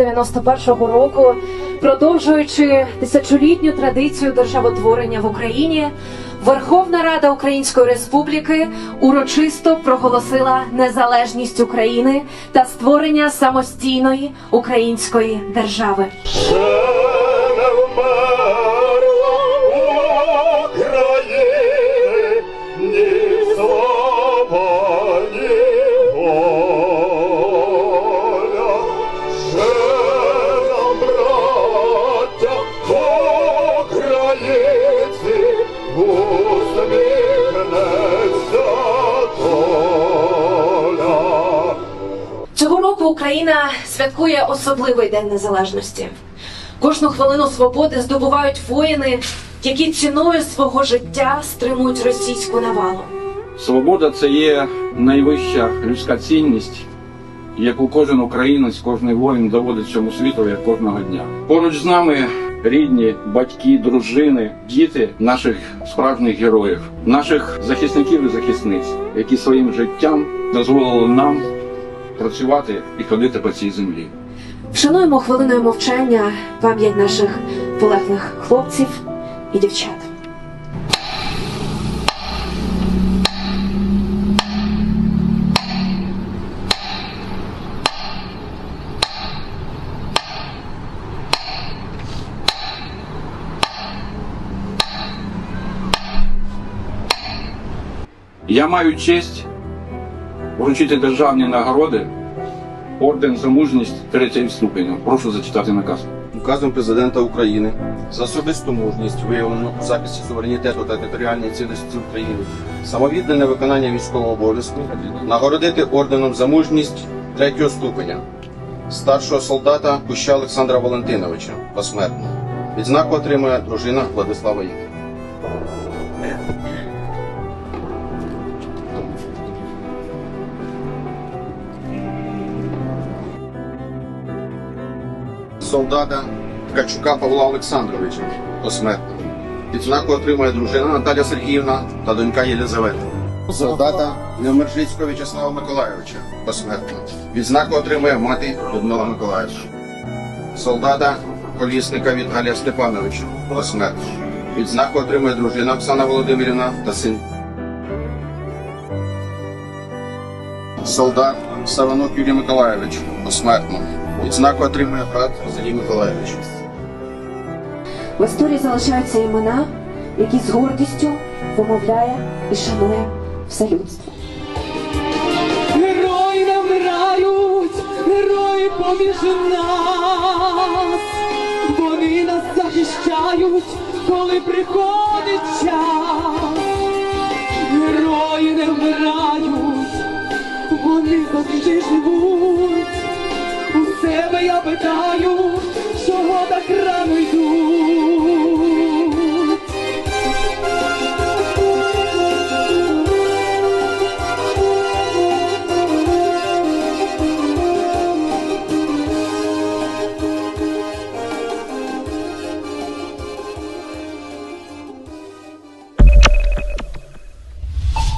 91-го року, продовжуючи тисячолітню традицію державотворення в Україні, Верховна Рада Української Республіки урочисто проголосила незалежність України та створення самостійної української держави. Україна святкує особливий день незалежності. Кожну хвилину свободи здобувають воїни, які ціною свого життя стримують російську навалу. Свобода це є найвища людська цінність, яку кожен українець, кожен воїн доводить цьому світу кожного дня. Поруч з нами рідні, батьки, дружини, діти наших справжніх героїв, наших захисників і захисниць, які своїм життям дозволили нам працювати і ходити по цій землі. Вшануємо хвилиною мовчання пам'ять наших полеглих хлопців і дівчат. Я маю честь вручити державні нагороди, орден за мужність третього ступеня. Прошу зачитати наказ. Указом президента України за особисту мужність, виявлену у захисті суверенітету та територіальної цілісності України, самовіддане виконання військового обов'язку, нагородити орденом за мужність третього ступеня старшого солдата Куща Олександра Валентиновича посмертно. Відзнаку отримує дружина Владислава Ігоря. Солдата Качука Павла Олександровича посмертно. Відзнаку отримує дружина Наталя Сергіївна та донька Єлизавета. Солдата Невмержицького В'ячеслава Миколайовича посмертно. Відзнаку отримує мати Людмила Миколаївна. Солдата Колісника Віталія Степановича посмертно. Відзнаку отримує дружина Оксана Володимирівна та син. Солдат Саванок Юрій Миколайович посмертно. Відзнаку отримує брат Сергій Миколайович. В історії залишаються імена, які з гордістю вимовляє і шанує все людство. Герої не вмирають, герої поміж нас, вони нас захищають, коли приходить час. Герої не вмирають, вони завжди живуть себе я питаю, чого так рано йду.